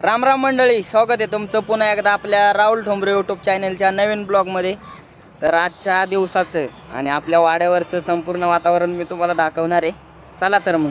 राम राम मंडळी स्वागत आहे तुमचं पुन्हा एकदा आपल्या राहुल ठोंबरे यूट्यूब चॅनलच्या नवीन ब्लॉगमध्ये तर आजच्या दिवसाचं आणि आपल्या वाड्यावरचं संपूर्ण वातावरण मी तुम्हाला दाखवणार आहे. चला तर मग.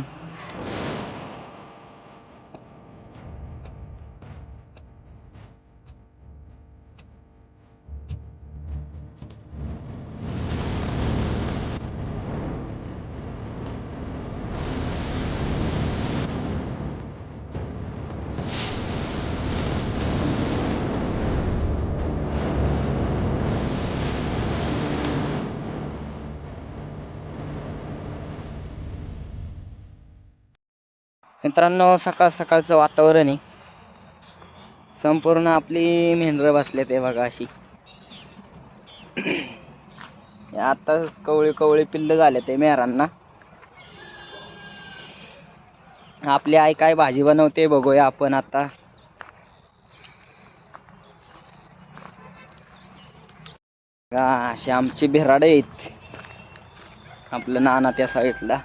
मित्रांनो सकाळ सकाळचं वातावरण आहे. संपूर्ण आपली मेंढरं बसले ते बघा अशी. आता कवळी कवळी पिल्ल झाले ते मेहरांना. आपली आई काय भाजी बनवते बघूया आपण आता. अशी आमची बिराडे आहेत. आपलं नाना त्या साईडला.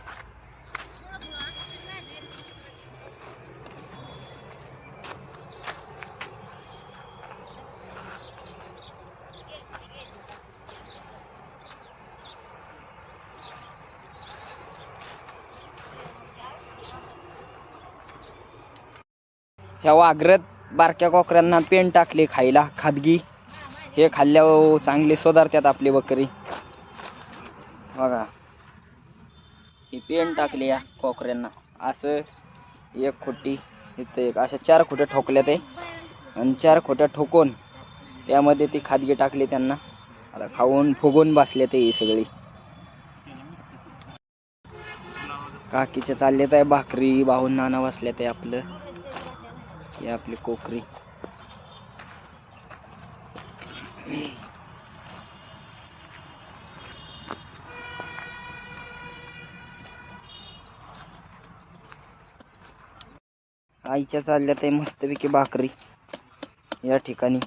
ह्या वाघरत बारक्या कोकऱ्यांना पेन टाकले खायला खादगी. हे खाल्ल्यावर हो, चांगली सुधारतात आपली बकरी. बघा. ही पेन टाकली या कोकऱ्यांना. असं एक खोटी इथं एक अशा चार खोट्या ठोकल्या ते. आणि चार खोट्या ठोकून त्यामध्ये ती खादगी टाकली त्यांना. आता खाऊन फुगून बसले ते ही सगळी. काकीचे चालले आहे भाकरी बाहून नाना बसले ते आपलं. ही आपली कोकरी. आईच्या चालल्या ते मस्तपैकी भाकरी या ठिकाणी.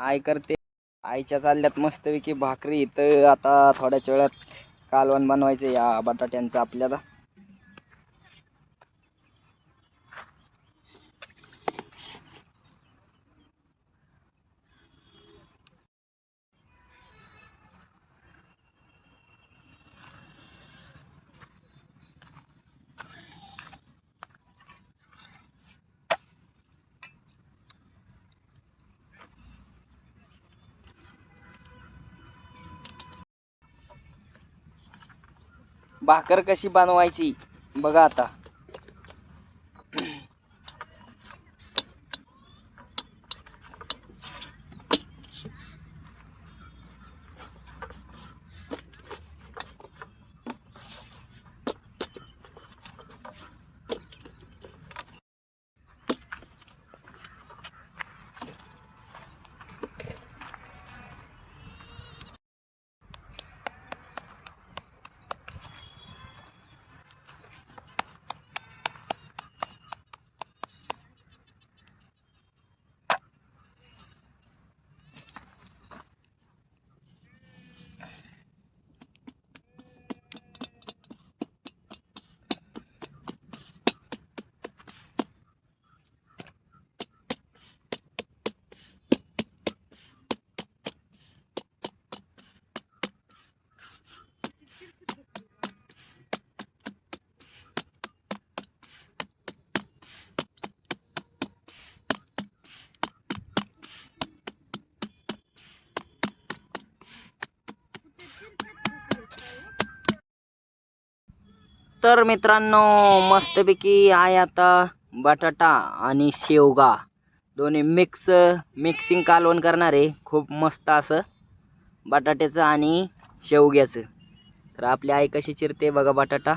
आई करते. आईच्या चालल्यात मस्तपैकी भाकरी. तर आता थोड्याच वेळात कालवण बनवायचं या बटाट्यांचं आपल्याला. भाकर कशी बनवायची? बघा आता. तर मित्रांनो मस्तपैकी आहे आता बटाटा आणि शेवगा. दोन्ही मिक्स मिक्सिंग कालवण करणार आहे. खूप मस्त असं बटाट्याचं आणि शेवग्याचं. तर आपली आई कशी चिरते बघा बटाटा.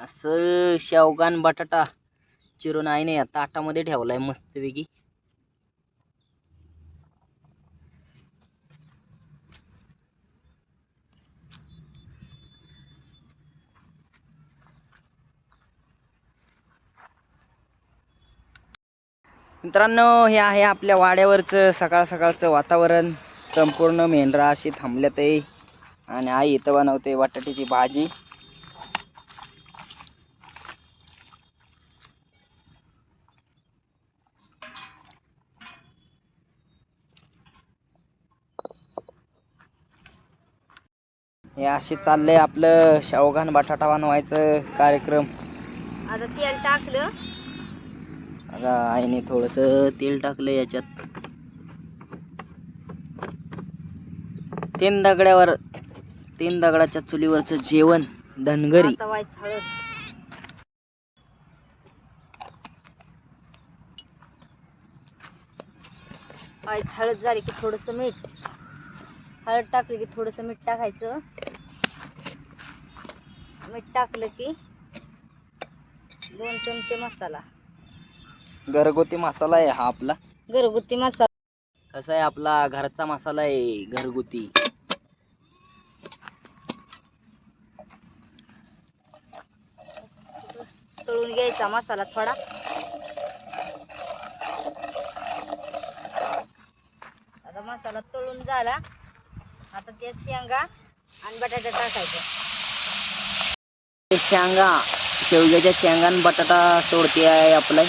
असं शेवगान बटाटा चिरून आईने या ताटामध्ये आहे मस्तपैकी. मित्रांनो हे आहे आपल्या वाड्यावरचं सकाळ सकाळचं वातावरण. संपूर्ण मेंढरा अशी थांबल्यात आहे. आणि आई इथं बनवते बटाट्याची भाजी. हे असे चाललंय आपलं शेवघाण बटाटा बनवायचं कार्यक्रम. आता तेल टाकलं. आता आईने थोडस तेल टाकलं याच्यात. तीन दगड्यावर तीन दगडाच्या चुलीवरचं जेवण धनगरी. आता हळद हळद झाली की थोडस मीठ. हळद टाकली की थोडस मीठ टाकायचं. मीठ टाकलं की दोन चमचे मसाला. घरगुती मसाला आहे हा आपला. घरगुती मसाला. कसा आहे आपला घरचा मसाला आहे घरगुती? तळून घ्यायचा मसाला थोडा. आता मसाला तळून झाला. आता त्यात शेंगा आणि बटाटा टाकायचा. शेंगा शेवग्याच्या शेंगान बटाटा सोडते आहे आपलं.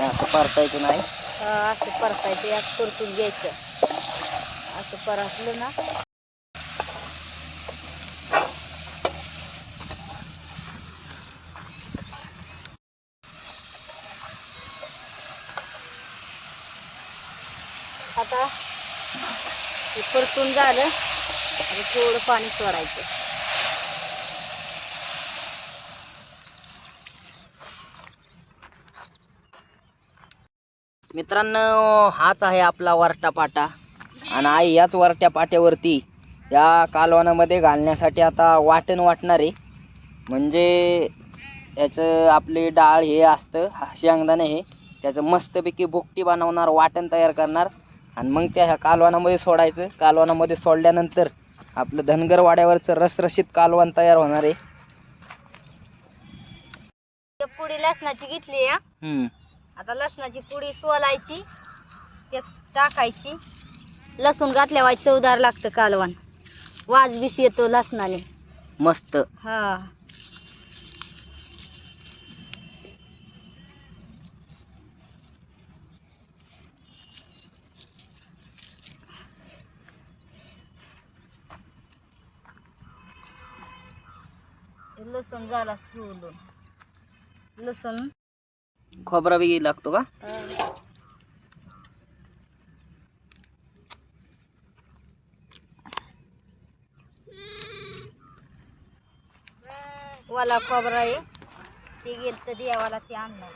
असं परतायचं नाही. असं परतायचं यात परतून घ्यायचं. असं परतलं ना आता हे परतून झालं आणि थोडं पाणी सोडायचं. मित्रांनो हाच आहे आपला वरटा पाटा आणि आई याच वरट्या पाट्यावरती या कालवानामध्ये घालण्यासाठी आता वाटण वाटणार आहे. म्हणजे याचं आपली डाळ हे असतं हा शेंगदाणे हे. त्याचं मस्तपैकी भुकटी बनवणार वाटण तयार करणार. आणि मग त्या ह्या कालवनामध्ये सोडायचं. कालवनामध्ये सोडल्यानंतर आपलं धनगर वाड्यावरचं रसरशीत कालवण तयार होणार आहे. ते पुडी लसणाची घेतली या हम्म. आता लसणाची पुडी सोलायची त्यात टाकायची. लसूण घातल्यावर चवदार लागतं कालवण वाज बिस येतो लसणाने. मस्त. हा. लसूण झाला सोलून. लसूण. खोबरा बी लागतो का? वाला खोबरा आहे. ते गेल तर देवाला ते आणणार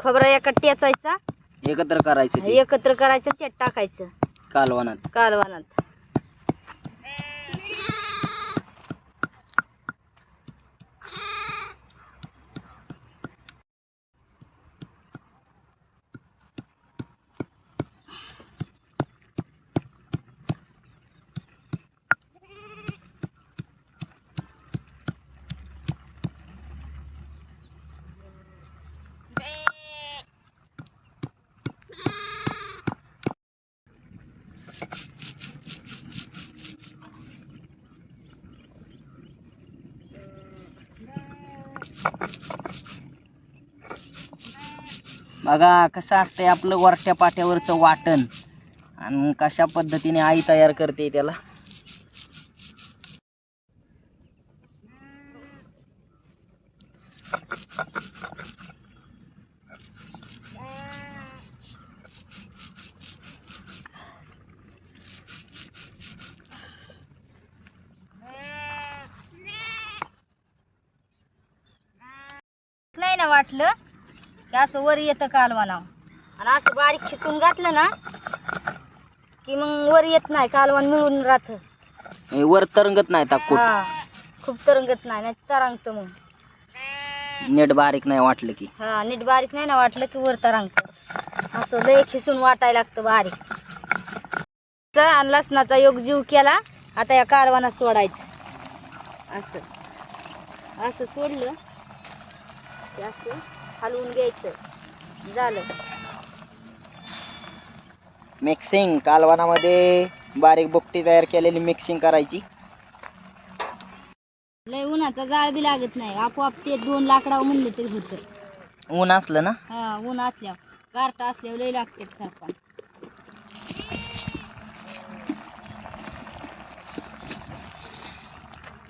खोबरा एका टेचायचा. एकत्र करायचं एकत्र करायचं त्यात टाकायचं. कालवनात कालवणात. बघा कसं असतंय आपलं वरच्या पाट्यावरचं वाटण. आणि कशा पद्धतीने आई तयार करते त्याला. नाही ना वाटलं? की असं वर येतं कालवानाव. आणि असं बारीक खिसून घातलं ना की मग वर येत नाही कालवान मिळून राहत. हे वर तरंगत नाही ताकूट हा खूप तरंगत नाही नाही तरंगत मग. नेट बारीक नाही वाटलं की. हा नीट बारीक नाही ना वाटलं की वर तरंगत. असं लय खिसून वाटायला लागतं बारीक. च आणि लसणाचा योग जीव केला आता या कारवानात सोडायचं. असं. असं सोडलं की असं हलवून घ्यायचं. झालं. मिक्सिंग कालवणामध्ये बारीक बुकटी तयार केलेली मिक्सिंग करायची. लय उन्हाचा जाळ बी लागत नाही. आपोआप ते दोन लाकडावर म्हणलं तरी होतं. ऊन असलं ना? हा ऊन असल्यावर. गारटा असल्यावर लय लागते सारखा.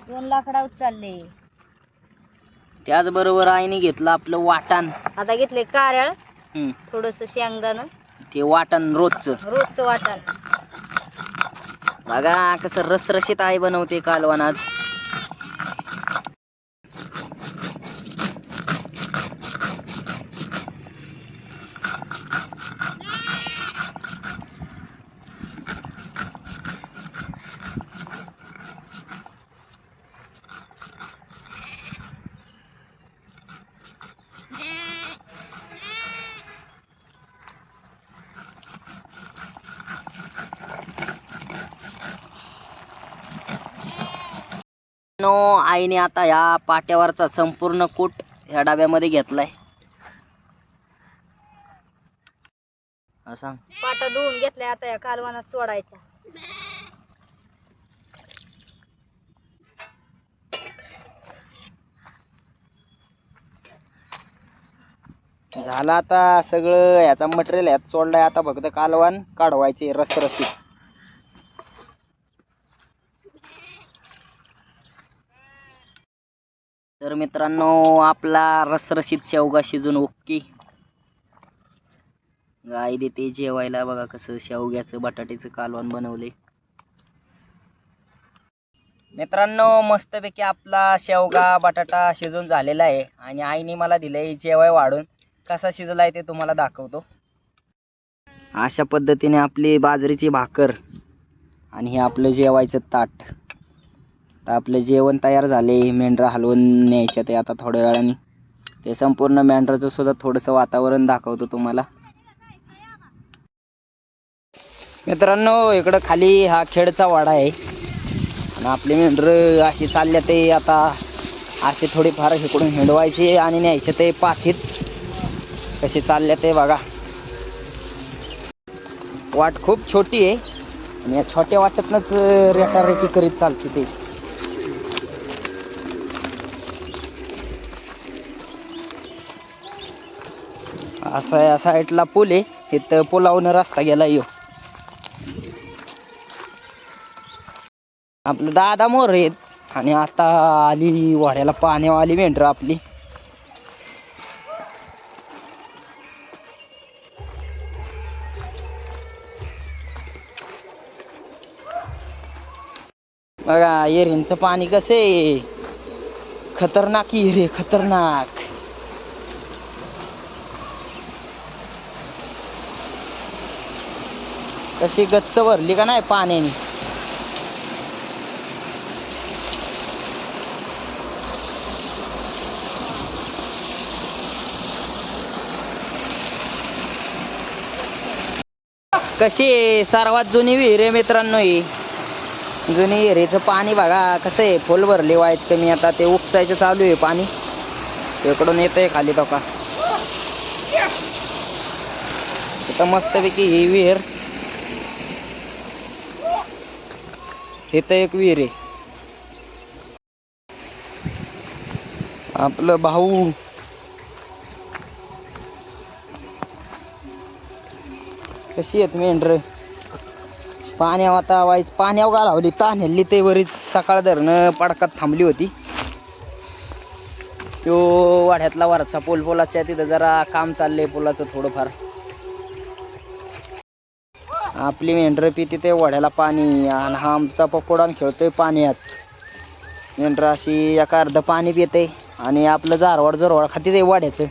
दोन लाकडावर चालले त्याचबरोबर आईने घेतलं आपलं वाटण. आता घेतले कार्याळ हम्म, थोडस शेंगदाणं. ते वाटण रोजचं. रोजचं वाटण. बघा कसं रसरशीत आई बनवते कालवण आज. नो आईने आता या पाट्यावरचा संपूर्ण कूट ह्या डब्यामध्ये घेतलाय. सांग. पाटा धुवून घेतलाय आता या कालवानात सोडायचा झालं आता सगळं ह्याचा मटेरियल ह्यात सोडलाय आता फक्त कालवण काढवायचे रसरशीत. मित्रांनो आपला रसरशीत शेवगा शिजून ओके. गाय देते जेवायला बघा कसं शेवग्याचं बटाट्याचं कालवण बनवले मित्रांनो मस्तपैकी आपला शेवगा बटाटा शिजून झालेला आहे. आणि आईने मला दिलंय जेवाय वाढून. कसा शिजलाय ते तुम्हाला दाखवतो. अशा पद्धतीने आपली बाजरीची भाकर आणि हे आपलं जेवायचं ताट. आपलं जेवण तयार झाले मेंढरा हलवून न्यायच्या ते आता थोड्या वेळाने. ते संपूर्ण मेंढराचं सुद्धा थोडंसं वातावरण दाखवतो तुम्हाला. मित्रांनो इकडं खाली हा खेडचा वाडा आहे. आणि आपली मेंढरं अशी चालल्या ते आता असे थोडीफार इकडून हिंडवायचे आणि न्यायचे ते पाथीत कसे चालले ते बघा. वाट खूप छोटी आहे. आणि या छोट्या वाटतनच रेटारेटी करीत चालते ते. असा या साईडला पूल आहे. इथं पुलावून रस्ता गेला यो. आपलं दादा मोर आहेत. आणि आता आली वाड्याला पाण्यावर आली मेंढर आपली. बघा एरींचं पाणी कसं आहे? खतरनाक एरी खतरनाक. कशी गच्च भरली का नाही पाण्याने? कशी आहे? सर्वात जुनी विहीर आहे मित्रांनो ही. जुनी विहिरीचं पाणी बघा कसं आहे? फुल भरले वाईट कमी. आता ते उपसायचं चालू आहे पाणी. तिकडून येत आहे खाली टोका इथं मस्तपैकी ही विहीर इथं एक विहीर आहे. आपलं भाऊ. कशी आहेत मेंढर? पाण्यावर आता वाईच पाण्यावर घालावली तान्हल्ली ते वरीच. सकाळ धरणं पडकात थांबली होती. तो वाड्यातला वरचा पोल पोलाच्या तिथं जरा काम चाललंय पोलाचं थोडंफार. आपली मेंढरं पिते ते वड्याला पाणी आणि हा आमचा पकोडान खेळतोय पाण्यात. मेंढरं अशी एका अर्ध पाणी पिते आणि आपलं जारवाड जरवाड खाते ते वाड्याचं.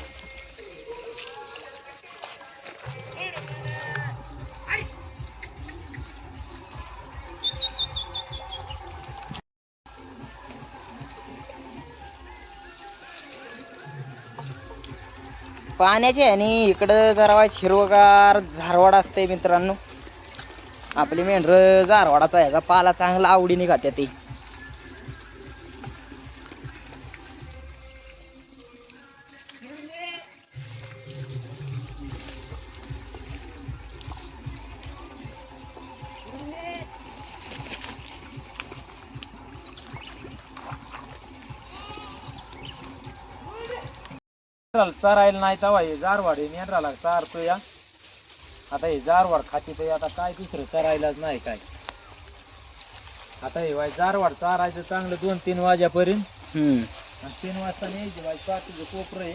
पाण्याचे आणि इकडं जरा हिरवगार झारवाड असते मित्रांनो. आपली मेंढर जारवाडाचा ह्याचा पाला चांगला आवडीने खात्या ती. चरायला नाही तवा हे जारवाड हे नेंद्राला चारतो या आता हे जारवाड खाते तर आता काय दुसरं चरायलाच नाही काय. आता हे वाय जारवाड चारायचं चांगलं दोन तीन वाजेपर्यंत. हम्म. आणि तीन वाजता न्यायची वाय पाठीचं कोपरं आहे.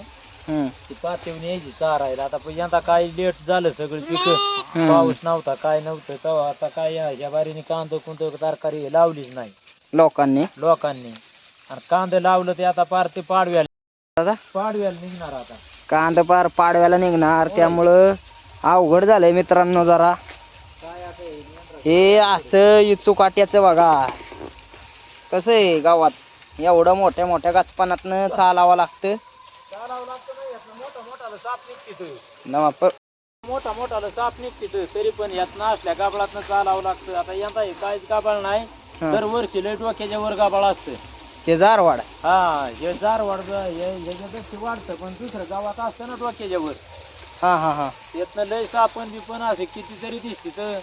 हम्म. ते न्यायची चारायला. आता पण यंदा काय लेट झालं सगळं पिकं हम्म. पाऊस नव्हता काय नव्हतं तेव्हा आता काय ह्या बारीने कांदा कुंद तरकारी हे लावलीच नाही. लोकांनी. लोकांनी. आणि कांदे लावलं ते आता पार ते पाडव्याला दादा. पाडव्याला निघणार आता. कांदा पार पाडव्याला निघणार त्यामुळं अवघड झालंय मित्रांनो जरा. हे हे असं इचुकाट्याचं बघा. कसं आहे गावात? एवढं मोठ्या मोठ्या गाचपानातनं चालावं लागतं. चालावं लागतं नाही यातनं मोठा मोठाला साप निघते नवा प- मोठा साप निघते तरी पण यात नसल्या गाबळातनं चालावं लागतं. आता यंदा हे काहीच गाबाळ नाही हा. दरवर्षी लय डोक्याच्या वर गाबाळ असतं ते जारवाड. हा हे जार वाढ ह्याच्यापेक्षा वाढतं पण दुसरं गावात असतं ना डोक्याच्या वर. हा हा हा. यातनं लय सापण बिपण असे कितीतरी दिसते तर.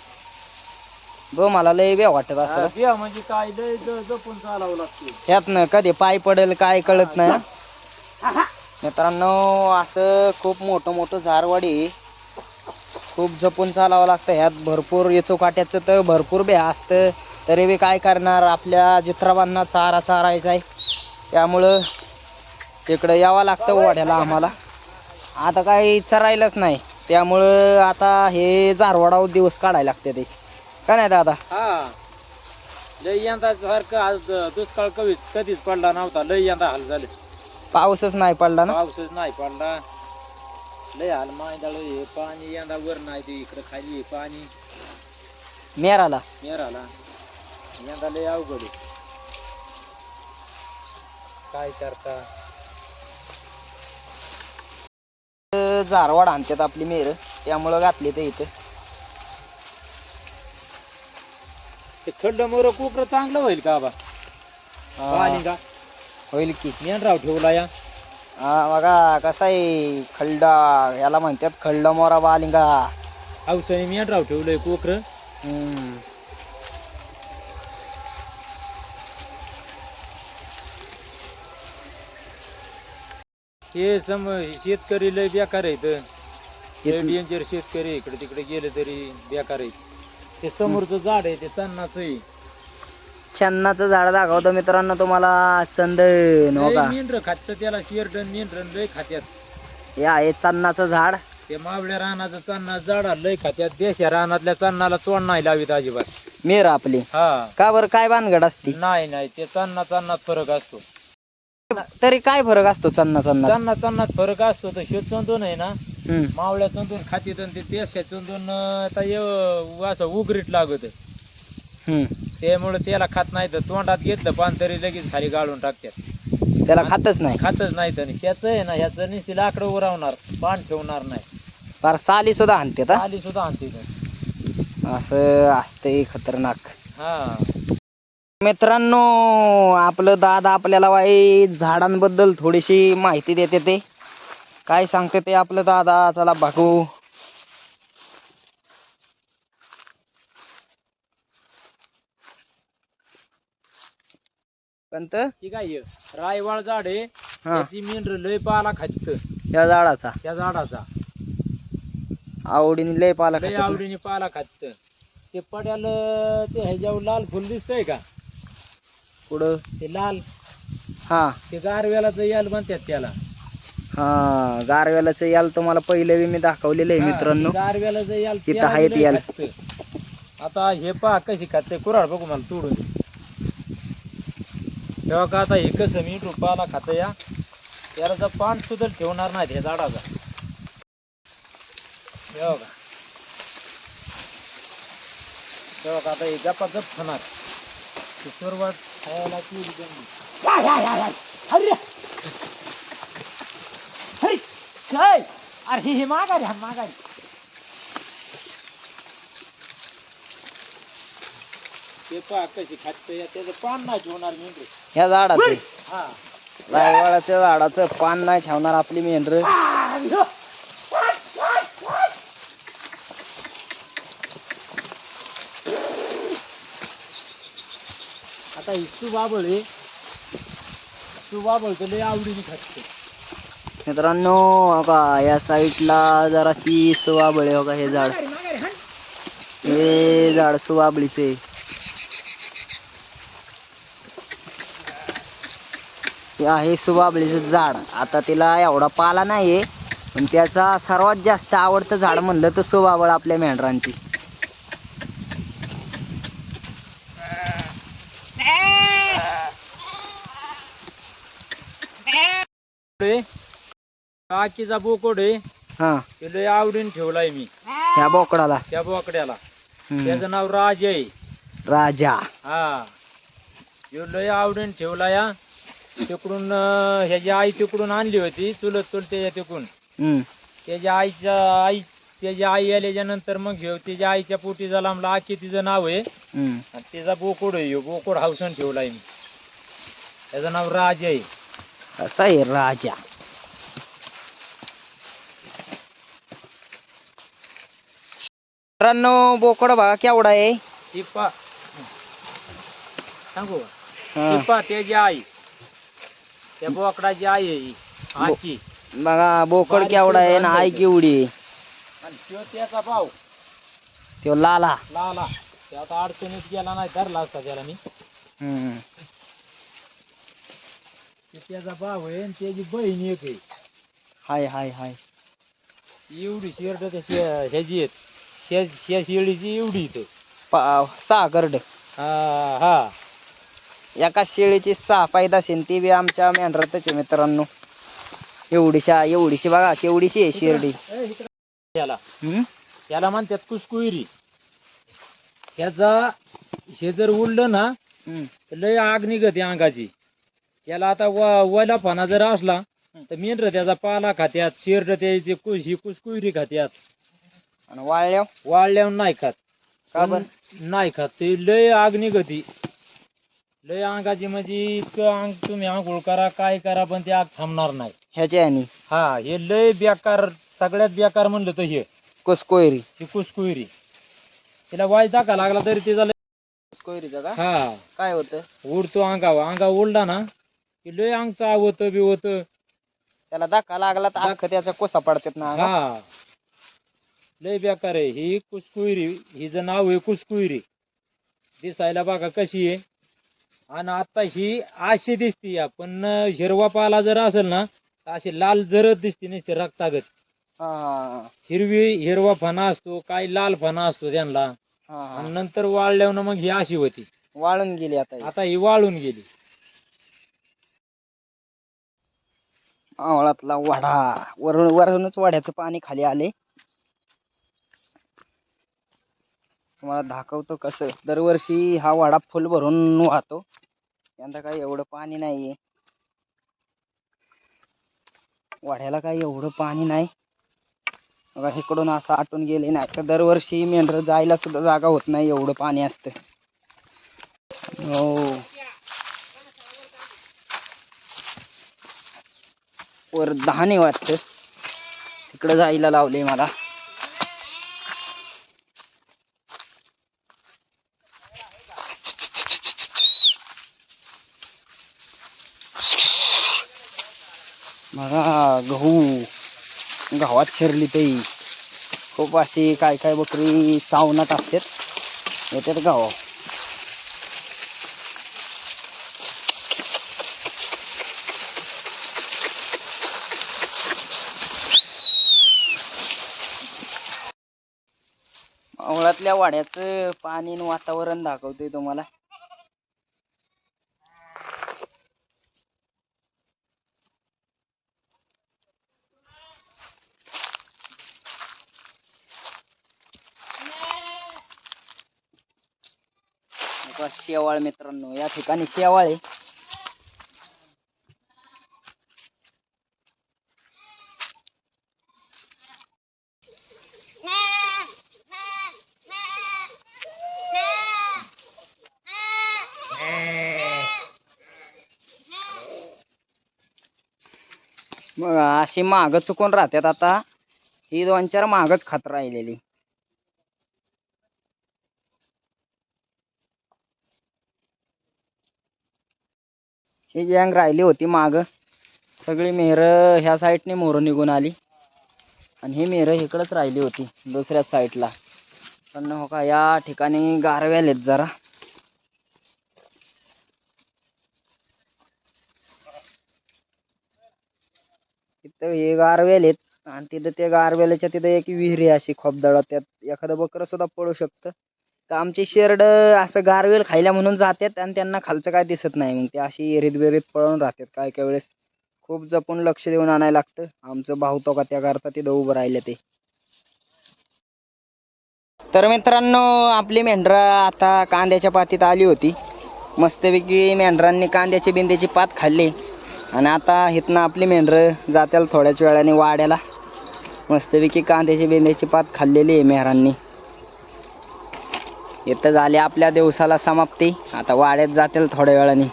ब मला लय बे वाटत असं. बिया म्हणजे काय लय ज- जपून चालावं लागतं. ह्यातनं कधी पाय पडेल काय कळत नाही. मित्रांनो असं खूप मोठं मोठं झारवाडी. खूप जपून चालावं लागतं. ह्यात भरपूर येचो काट्याचं तर भरपूर बे असतं. तरी बी काय करणार आपल्या चित्राबांना चारा चारायचा आहे त्यामुळं इकडं यावं लागतं वाड्याला आम्हाला. आता काही चरायलाच नाही. त्यामुळं आता हे झारवाडावर दिवस काढायला लागते ते. का नाही दादा? हा. लय यंदा सारखं आज दुष्काळ कवीच कधीच पडला नव्हता. लय यंदा हाल झाले. पाऊसच नाही पडला ना? पाऊसच नाही पडला. लय हाल मांदळ हे पाणी यंदा वर नाही ते इकडं खाली आहे पाणी. मेराला? नेराला यंदा लय अवघड आहे. काय करता? झारवाड आणतात आपली मेर. त्यामुळं घातली ते इथं. ते खड्ड मोर कोकर चांगलं होईल का बा? पाणी का? होईल की. मेंढराव ठेवला या. हा बघा कसा आहे खल्डा याला म्हणतात खल्डा मोरा बालिंगा. औषधी मेंढराव ठेवलंय कोकर. हम्म. हे सम शेतकरी लय बेकार आहेत. लय इथं- डेंजर शेतकरी इकडे तिकडे गेले तरी बेकार आहेत. ते समोरचं झाड आहे ते तन्नाच आहे. छन्नाचं झाड दाखवतो मित्रांनो तुम्हाला चंदन हो का मेंढर खात त्याला शेरडन मेंढरन लय खात्यात. हे आहे चन्नाचं झाड. ते मावळ्या रानाचं चन्ना झाडा लय खात्यात. देशा रानातल्या चन्नाला तोंड नाही लावित अजिबात. मेर आपली. हा. का बरं? काय भानगड असती? नाही नाही ते चन्ना चन्नात फरक असतो. तरी काय फरक असतो चन्ना चन्ना चन्ना चन्नात फरक असतो तर शेत चंदून आहे ना हम्म. मावळ्या चंदून खातीत आणि ते देशा चंदून आता असं उगरीट लागत हम्म. त्यामुळे त्याला खात नाही तर तोंडात घेतलं पान तरी लगेच खाली गाळून टाकतात त्याला खातच नाही खातच नाही तर ह्याच आहे ना ह्याचं नुसती लाकडं उरावणार पान ठेवणार नाही फार साली सुद्धा आणते. आली सुद्धा आणते इथं. असं असते खतरनाक हा मित्रांनो आपलं दादा आपल्याला वाई झाडांबद्दल थोडीशी माहिती देते ते. काय सांगते ते आपलं दादा? चला बघू. कंत ती काय आहे? रायवाळ झाड आहे. हा. त्याची मेंढर लय पाला खात या झाडाचा. त्या झाडाचा. आवडीने लय पाला लय खातात. ना. आवडीने पाला खात ते पड्याल ते ह्याच्यावर लाल फुल दिसतंय का? पुढं ते लाल हा. ते गारव्यालाच याल म्हणतात त्याला. हा गारव्यालाच याल तुम्हाला पहिले मी दाखवलेलं आहे हा, मित्रांनो. ते गारव्याला जर याल तिथं त्याला आहेत याल. आता हे पहा कशी खाते कुराड बघू मला तोडून. तेव्हा का आता हे कसं मी रुपयाला खातं या? त्याला पान सुद्धा ठेवणार नाही त्या झाडाचा. तेव्हा का तेव्हा का आता हे खाणार ती सुरुवात अरे. अरे काय? अरे हे- माघारी हा माघारी. ते पहा कशी खाते. त्याचं पान नाही ठेवणार मी रे. ह्या झाडाचं. हा. रायवाळाच्या झाडाचं पान नाही ठेवणार आपली मेंढर आता ही सुबाबळ आहे सुबाबळ तर लय आवडीने खाते मित्रांनो का या साईडला जराशी सुवाबळे का हे झाड. हे झाड सुवाबळीचे हे आहे सुवाबळीचं झाड. आता तिला एवढा पाला नाहीये पण त्याचा सर्वात जास्त आवडतं झाड म्हणलं तर सुवाबळ आपल्या मेंढरांची. रे, काकीचा बोकोड आहे. हा. ते लय आवडीने ठेवलाय मी. ह्या बोकडाला. त्या बोकड्याला. हम्म. त्याचं नाव राज आहे. राजा. हा. ह्यो लय आवडीने ठेवला या तिकडून अं, ह्याची आई तिकडून आणली होती चुलत चुलते तिकडून. हम्म. त्याच्या आईच्या आई त्याची आई आल्याच्यानंतर मग घेऊ त्याच्या आईच्या पोटी झाला आमला आखी तिचं नाव आहे. हम्म. आणि त्याचा बोकोड आहे ह्यो. बोकोड हाऊसन ठेवलाय मी. त्याचं नाव राज आहे. असा आहे राजा मित्रांनो बोकड बघा केवढा आहे. ती पा सांगू? हा. ती त्याची आई. त्या बोकडाची आई आहे ही बघा बोकड बारीक केवढा आहे ना. आई केवढी आहे. आणि त्यो त्याचा भाऊ. तो लाला. लाला. ते आता अडचणीत गेला नाही धरला असता त्याला मी. हम्म. ते त्याचा भाऊ आहे आणि त्याची बहीण एक आहे. हाय हाय हाय. एवढी शेरड ह्याची आहेत. शे शे शेळीची एवढी इथं. पा- सहा करड हा हा. एका शेळीची सहा पायदा असेल ती बी आमच्या मेंढरातच आहे मित्रांनो. एवढीशा एवढीशी बघा केवढीशी आहे शेरडी. ए, इकडं. त्याला हम्म? त्याला म्हणतात कुसकुईरी ह्याचा हे जर उडलं ना हम्म. तर लय आग निघते अंगाची. त्याला आता व वला पाना जर असला तर मेंढर त्याचा पाला खात्यात शेरड त्याची कुस ही कुसकुईरी खात्यात. आणि वाळल्या? वाळल्यावर नाही खात. का पण नाही खात. ते लय आग निघती. लय अंगाची म्हणजे इतकं अंग तुम्ही आंघोळ करा काय करा पण ते आग थांबणार नाही. ह्याच्या आणि? हा हे लय बेकार सगळ्यात बेकार म्हणलं तर हे. कोसकोयरी ही कुसकुईरी तिला वाय टाका लागला तरी तिचा लय कोयरीचं का? हा. काय होतं? उडतो अंगावर. अंगा उडला ना की लय अंग चावत बिवत. त्याला धक्का लागला तर अख्खं त्याचा कोसा पडतात ना. हा. लय बेकार आहे. ही कुसकुईरी हिचं नाव आहे कुसकुईरी दिसायला बघा कशी आहे. आणि आता ही अशी दिसती या. पण हिरवा पाला जर असेल ना तर अशी लाल जरद दिसते नसते रक्तागत. हा. हा हिरवी हिरवा फणा असतो काही लाल फणा असतो त्यांना. हा हा. आणि नंतर वाळल्यावर मग ही अशी होती. वाळून गेली आता ही. आता ही वाळून गेली. आवळातला वाडा. वरून वरूनच वाड्याचं पाणी खाली आले. तुम्हाला दाखवतो कसं. दरवर्षी हा वाडा फुल भरून वाहतो. यंदा काही एवढं पाणी नाहीये. वाड्याला काही एवढं पाणी नाही. बघा इकडून असं आटून गेले नाही. तर दरवर्षी मेंढर जायला सुद्धा जागा होत नाही एवढं पाणी असतं. हो. वर दहाने वाटतं तिकडं जायला लावले मला. बघा गहू गावात शिरली ते खूप अशी काय काय बकरी चावनात असतात. येतात गावा मावळातल्या वाड्याचं पाणी आणि वातावरण दाखवतोय तुम्हाला? शेवाळ मित्रांनो या ठिकाणी शेवाळ आहे. अशी माग चुकून राहतात आता. ही दोन चार मागच खात राहिलेली. ही गँग राहिली होती माग. सगळी मेहर ह्या साईडने मोर निघून आली. आणि ही मेहर इकडंच राहिली होती दुसऱ्या साईडला. पण हो का या ठिकाणी गारव्याल आहेत जरा. तिथं हे गारवेल आहेत. आणि तिथं ते गारवेलाच्या तिथं एक विहीर आहे अशी खोपदळा त्यात एखादं बकरं सुद्धा पळू शकतं. तर आमचे शेरड असं गारवेल खायला म्हणून जातात आणि त्यांना खालचं काय दिसत नाही. मग ते अशी एरीत बेरीत पळून राहतात. काय काय वेळेस खूप जपून लक्ष देऊन आणायला लागतं. आमचं भाऊ तो का त्याकरता तिथं उभं राहिलं ते. तर मित्रांनो आपली मेंढरा आता कांद्याच्या पातीत आली होती. मस्तपैकी मेंढरांनी कांद्याचे बिंद्याची पात खाल्ली. आणि आता इथनं आपली मेंढरं जात्याला थोड्याच वेळाने वाड्याला. मस्तपैकी कांद्याची बेंद्याची पात खाल्लेली आहे मेहरांनी. इथं झाली आपल्या दिवसाला समाप्ती. आता वाड्यात जातील थोड्या वेळाने.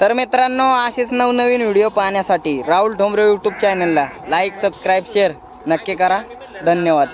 तर मित्रांनो असेच नवनवीन व्हिडिओ पाहण्यासाठी राहुल ठोंबरे यूट्यूब चॅनलला लाईक सबस्क्राईब शेअर नक्की करा. धन्यवाद.